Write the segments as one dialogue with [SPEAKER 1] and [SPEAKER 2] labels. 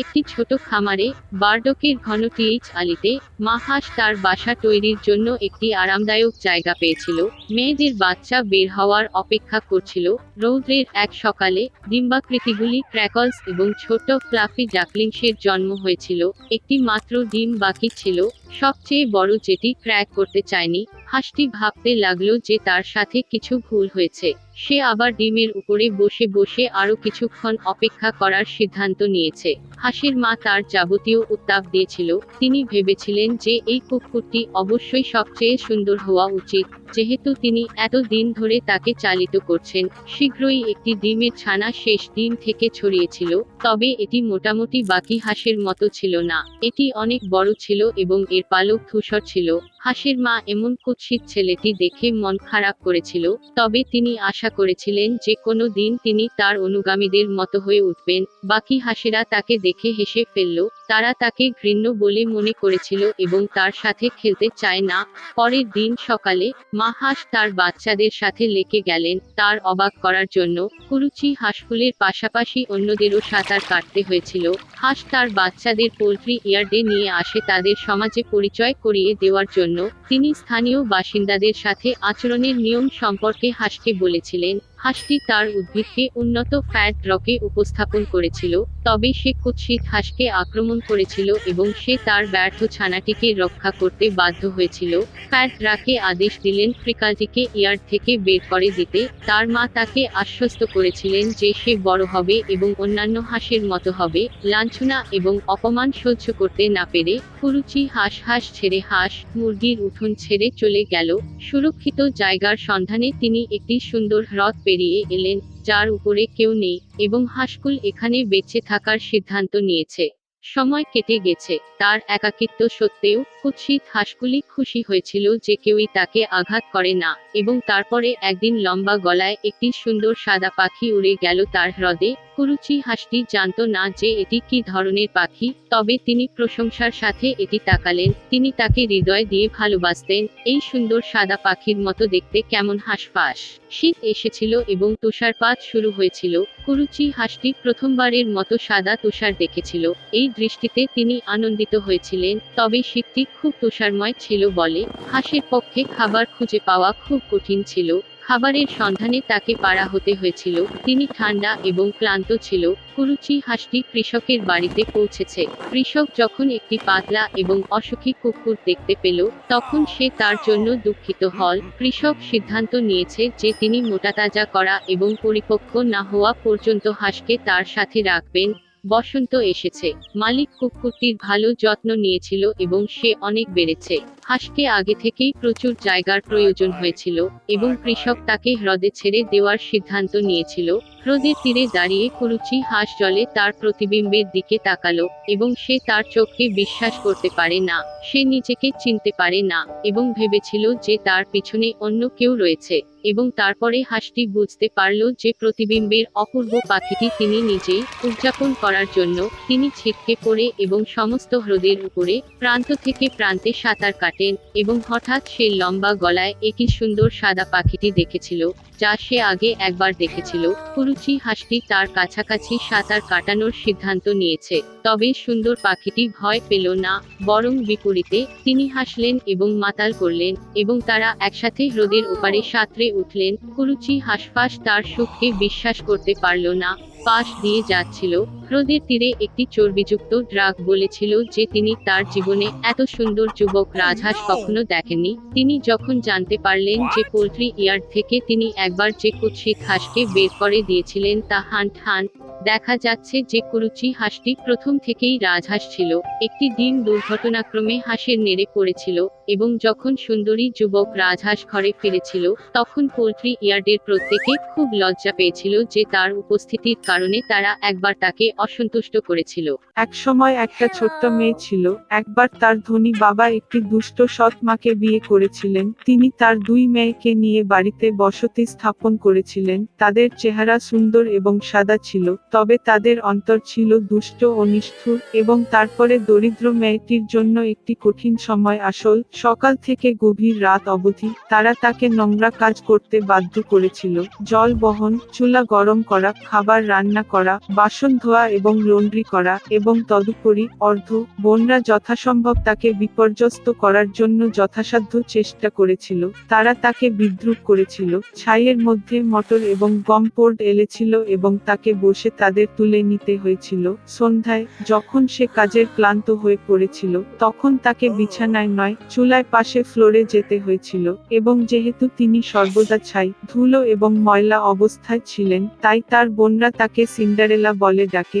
[SPEAKER 1] একটি ছোট খামারে বার্ডকের ঘন টিএইচ আলিতে মাহাস তার বাসা তৈরির জন্য একটি আরামদায়ক জায়গা পেয়েছিল। মেয়েদের বাচ্চা বের হওয়ার অপেক্ষা করছিল। রৌদ্রের এক সকালে ডিম্বাকৃতিগুলি ক্র্যাকলস এবং ছোট ফ্লাফি জাকলিংসের জন্ম হয়েছিল। একটি মাত্র ডিম বাকি ছিল। সবচেয়ে বড় যেটি ক্র্যাক করতে চায়নি, হাঁসটি ভাবতে লাগল যে তার সাথে কিছু ভুল হয়েছে। সে আবার ডিমের উপরে বসে বসে আরও কিছুক্ষণ অপেক্ষা করার সিদ্ধান্ত নিয়েছে। হাসির মা তার যাবতীয় উত্তাপ দিয়েছিল। তিনি ভেবেছিলেন যে এই কুকুরটি অবশ্যই সবচেয়ে সুন্দর হওয়া উচিত, যেহেতু তিনি এত দিন ধরে তাকে চালিত করছেন। শীঘ্রই একটি ডিমের ছানা শেষ ডিম থেকে ছড়িয়েছিল, তবে এটি মোটামুটি বাকি হাঁসের মতো ছিল না। এটি অনেক বড় ছিল এবং এর পালক ধূসর ছিল। হাসির মা এমন কুৎসিত ছেলেটি দেখে মন খারাপ করেছিল, তবে তিনি আশা করেছিলেন যে কোনো দিন তিনি তার অনুগামীদের মতো হয়ে উঠবেন, বাকি হাসেরা তাকে দেখে হেসে ফেলল, তারা তাকে ঘৃণ্য বলে মনে করেছিল এবং তার সাথে খেলতে চায় না, পরের দিন সকালে, মা হাঁস তার বাচ্চাদের সাথে লেকে গেলেন, তার অবাক করার জন্য, কুরুচি হাঁসফুলের পাশাপাশি অন্যদেরও সাঁতার কাটতে হয়েছিল, হাঁস তার বাচ্চাদের পোল্ট্রি ইয়ার্ডে নিয়ে আসে তাদের সমাজে পরিচয় করিয়ে দেওয়ার জন্য। তিনি স্থানীয় বাসিন্দাদের সাথে আচরণের নিয়ম সম্পর্কে হাসতে বলেছিলেন। হাঁসটি তার উদ্ভিদকে উন্নত ফ্যাট রকে উপস্থাপন করেছিল, তবে সে কুৎসিত হাঁসকে আক্রমণ করেছিল এবং সে তার ব্যর্থ ছানাটিকে রক্ষা করতে বাধ্য হয়েছিল। ফ্যাট রাকে আদেশ দিলেন ফ্রিকালটিকে ইয়ার্ড থেকে বের করে দিতে। তার মা তাকে আশ্বস্ত করেছিলেন যে সে বড় হবে এবং অন্যান্য হাঁসের মতো হবে। লাঞ্ছনা এবং অপমান সহ্য করতে না পেরে কুরুচি হাঁস হাঁস ছেড়ে হাঁস, মুরগির উঠোন ছেড়ে চলে গেল। সুরক্ষিত জায়গার সন্ধানে তিনি একটি সুন্দর হ্রদ পেরিয়ে এলেন যার উপরে কেউ নেই এবং হাসকুল এখানে বেঁচে থাকার সিদ্ধান্ত নিয়েছে। সময় কেটে গেছে, তার একাকিত্ব সত্ত্বেও কুৎসিত হাঁসগুলি খুশি হয়েছিল যে কেউই তাকে আঘাত করে না, এবং তারপরে একদিন লম্বা গলায় একটি সুন্দর সাদা পাখি উড়ে গেল তার হ্রদে, কুরুচি হাঁসটি জানতো না যে এটি কি ধরনের পাখি, তবে তিনি প্রশংসার সাথে এটি তাকালেন, তিনি তাকে হৃদয় দিয়ে ভালোবাসতেন, এই সুন্দর সাদা পাখির মতো দেখতে কেমন হাঁসফাঁস। শীত এসেছিল এবং তুষারপাত শুরু হয়েছিল, কুরুচি হাঁসটি প্রথমবারের মতো সাদা তুষার দেখেছিল, এই দৃষ্টিতে তিনি আনন্দিত হয়েছিলেন, তবে শীতটি খুব তুষারময় ছিল বলে। হাঁসের পক্ষে খাবার খুঁজে পাওয়া খুব কঠিন ছিল। খাবারের সন্ধানে তাকে পাড়া হতে হয়েছিল। তিনি ঠান্ডা এবং ক্লান্ত ছিল। কুরুচি হাঁসটি কৃষকের বাড়িতে পৌঁছেছে। কৃষক যখন একটি পাতলা এবং অসুখী কুকুর দেখতে পেল, তখন সে তার জন্য দুঃখিত হল। কৃষক সিদ্ধান্ত নিয়েছে যে তিনি মোটাতাজা করা এবং পরিপক্ক না হওয়া পর্যন্ত হাঁসকে তার সাথে রাখবেন। বসন্ত এসেছে। মালিক কুকুরটির ভালো যত্ন নিয়েছিল এবং সে অনেক বেড়েছে। হাঁসকে আগে থেকেই প্রচুর জায়গার প্রয়োজন হয়েছিল এবং কৃষক তাকে হ্রদে ছেড়ে দেওয়ার সিদ্ধান্ত নিয়েছিল। হ্রদের তীরে দাঁড়িয়ে কুরুচি হাঁস জলে তার প্রতিবিম্বের দিকে তাকালো এবং সে তার চোখকে বিশ্বাস করতে পারে না, সে নিজেকে চিনতে পারে না এবং ভেবেছিল যে তার পিছনে অন্য কেউ রয়েছে এবং তারপরে হাঁসটি বুঝতে পারল যে প্রতিবিম্বের অপূর্ব পাখিটি তিনি নিজেই উদযাপন করার জন্য তিনি ছিটকে পড়ে এবং সমস্ত হ্রদের উপরে প্রান্ত থেকে প্রান্তে সাঁতার কাটেন এবং হঠাৎ সে লম্বা গলায় একই সুন্দর সাদা পাখিটি দেখেছিল, যা সে আগে একবার দেখেছিল। কুরুচি হাঁসটি তার কাছাকাছি সাঁতার কাটানোর সিদ্ধান্ত নিয়েছে, তবে সুন্দর পাখিটি ভয় পেল না, বরং বিপরীতে তিনি হাসলেন এবং মাতাল করলেন এবং তারা একসাথে হ্রদের ওপারে সাঁতরে উঠলেন। কুরুচি হাঁসফাঁস তার সুখকে বিশ্বাস করতে পারল না। পাশ দিয়ে যাচ্ছিল। হ্রদের তীরে একটি চর্বিযুক্ত ড্রাগ বলেছিল যে তিনি তার জীবনে এত সুন্দর যুবক রাজহাঁস কখনো দেখেননি। তিনি যখন জানতে পারলেন যে পোল্ট্রি ইয়ার্ড থেকে তিনি একবার যে কুৎসিক হাঁসকে বের করে দিয়েছিলেন তা হান্ট হান দেখা যাচ্ছে যে কুরুচি হাঁসটি প্রথম থেকেই রাজহাঁস ছিল, একটি দিন দুর্ঘটনাক্রমে হাঁসের নেড়ে পড়েছিল এবং যখন সুন্দরী যুবক রাজহাঁস ঘরে ফিরেছিল, তখন পোল্ট্রি ইয়ার্ডের প্রত্যেকে খুব লজ্জা পেয়েছিল যে তার উপস্থিতির কারণে তারা একবার তাকে অসন্তুষ্ট করেছিল।
[SPEAKER 2] এক সময় একটা ছোট্ট মেয়ে ছিল, একবার তার ধনী বাবা একটি দুষ্ট সৎ মাকে বিয়ে করেছিলেন, তিনি তার দুই মেয়েকে নিয়ে বাড়িতে বসতি স্থাপন করেছিলেন, তাদের চেহারা সুন্দর এবং সাদা ছিল তবে তাদের অন্তর ছিল দুষ্ট ও নিষ্ঠুর এবং তারপরে দরিদ্র মেয়েটির জন্য একটি কঠিন সময় আসল, সকাল থেকে গভীর রাত অবধি তারা তাকে নোংরা কাজ করতে বাধ্য করেছিল। জল বহন, চুলা গরম করা, খাবার রান্না করা, বাসন ধোয়া এবং লন্ড্রি করা এবং তদুপরি অর্ধ বোনরা যথাসম্ভব তাকে বিপর্যস্ত করার জন্য যথাসাধ্য চেষ্টা করেছিল। তারা তাকে বিদ্রুপ করেছিল। ছাইয়ের মধ্যে মটর এবং গম পোর্ড এলেছিল এবং তাকে বসে তাদের তুলে নিতে হয়েছিল। সন্ধ্যায় যখন সে কাজের ক্লান্ত হয়ে পড়েছিল, তখন তাকে বিছানায় নয় চুলায় পাশে ফ্লোরে যেতে হয়েছিল এবং যেহেতু তিনি সর্বদা ছাই, ধুলো এবং ময়লা অবস্থায় ছিলেন, তাই তার বোনরা তাকে সিন্ডারেলা বলে ডাকে।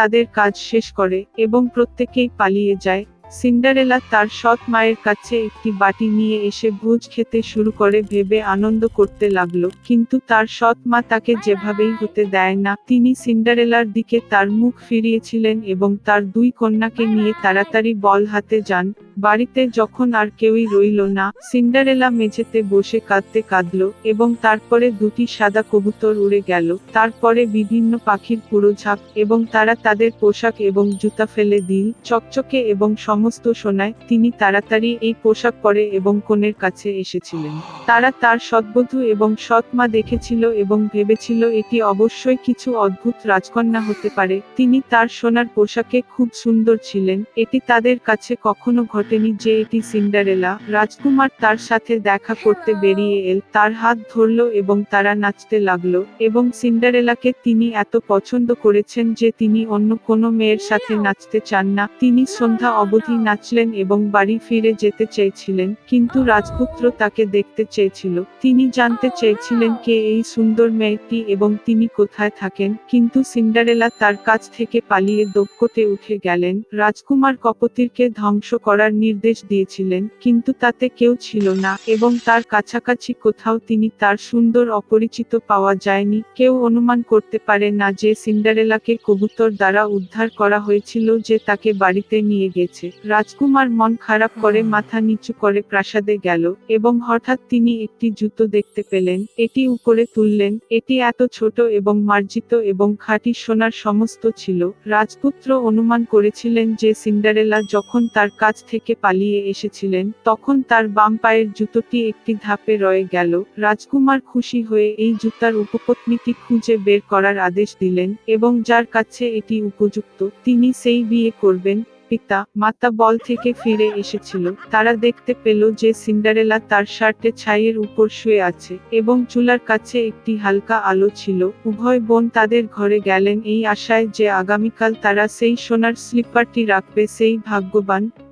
[SPEAKER 2] তাদের কাজ শেষ করে এবং প্রত্যেকেই পালিয়ে যায়। সিন্ডারেলা তার সৎ মায়ের কাছে একটি বাটি নিয়ে এসে ভোজ খেতে শুরু করে, ভেবে আনন্দ করতে লাগল। কিন্তু তার সৎ মা তাকে যেভাবেই হতে দেয় না, তিনি সিন্ডারেলার দিকে তার মুখ ফিরিয়েছিলেন এবং তার দুই কন্যাকে নিয়ে তাড়াতাড়ি বল হাতে যান। বাড়িতে যখন আর কেউই রইল না, সিন্ডারেলা মেঝেতে বসে কাঁদতে কাঁদলো এবং তারপরে দুটি সাদা কবুতর উড়ে গেল। তারপরে বিভিন্ন পাখির পুরো ঝাঁক এবং তারা তাদের পোশাক এবং জুতা ফেলে দিল। চকচকে এবং সমস্ত সোনায় তিনি তাড়াতাড়ি এই পোশাক পরে এবং কনের কাছে এসেছিলেন। তারা তার সৎবধূ এবং সৎ মা দেখেছিল এবং ভেবেছিল এটি অবশ্যই কিছু অদ্ভুত রাজকন্যা হতে পারে। তিনি তার সোনার পোশাকে খুব সুন্দর ছিলেন। এটি তাদের কাছে কখনো ঘটেনি যে এটি সিন্ডারেলা, রাজকুমার তার সাথে দেখা করতে বেরিয়ে এল, তার হাত ধরলো এবং তারা নাচতে লাগল, এবং সিন্ডারেলাকে তিনি এত পছন্দ করেছেন যে তিনি অন্য কোনো মেয়ের সাথে নাচতে চান না। তিনি সন্ধ্যা অবধি নাচলেন এবং বাড়ি ফিরে যেতে চেয়েছিলেন, কিন্তু রাজপুত্র তাকে দেখতে চেয়েছিল। তিনি জানতে চেয়েছিলেন কে এই সুন্দর মেয়েটি এবং তিনি কোথায় থাকেন, কিন্তু সিন্ডারেলা তার কাছ থেকে পালিয়ে দক্ষতে উঠে গেলেন। রাজকুমার কপতিরকে ধ্বংস করার নির্দেশ দিয়েছিলেন কিন্তু তাতে কেউ ছিল না এবং তার কাছাকাছি কোথাও তিনি তার সুন্দর অপরিচিত পাওয়া যায়নি। কেউ অনুমান করতে পারে না যে সিন্ডারেলাকে কবুতর দ্বারা উদ্ধার করা হয়েছিল যে তাকে বাড়িতে নিয়ে গেছে। রাজকুমার মন খারাপ করে মাথা নিচু করে প্রাসাদে গেল এবং হঠাৎ তিনি একটি জুতো দেখতে পেলেন এটি উপরে তুললেন এটি এত ছোট এবং মার্জিত এবং খাঁটি সোনার সমস্ত ছিল। রাজপুত্র অনুমান করেছিলেন যে সিন্ডারেলা যখন তার কাছ থেকে পালিয়ে এসেছিলেন, তখন তার বাম পায়ের জুতোটি একটি ধাপে রয়ে গেল। রাজকুমার খুশি হয়ে এই জুতার উপপত্নীটি খুঁজে বের করার আদেশ দিলেন এবং যার কাছে এটি উপযুক্ত, তিনি সেই বিয়ে করবেন। পিতা, মাতা বল থেকে ফিরে এসেছিল। তারা দেখতে পেল যে সিন্ডারেলা তার শার্টে ছাইয়ের উপর শুয়ে আছে এবং চুলার কাছে একটি হালকা আলো ছিল। উভয় বোন তাদের ঘরে গেলেন এই আশায় যে আগামীকাল তারা সেই সোনার স্লিপারটি রাখবে, সেই ভাগ্যবান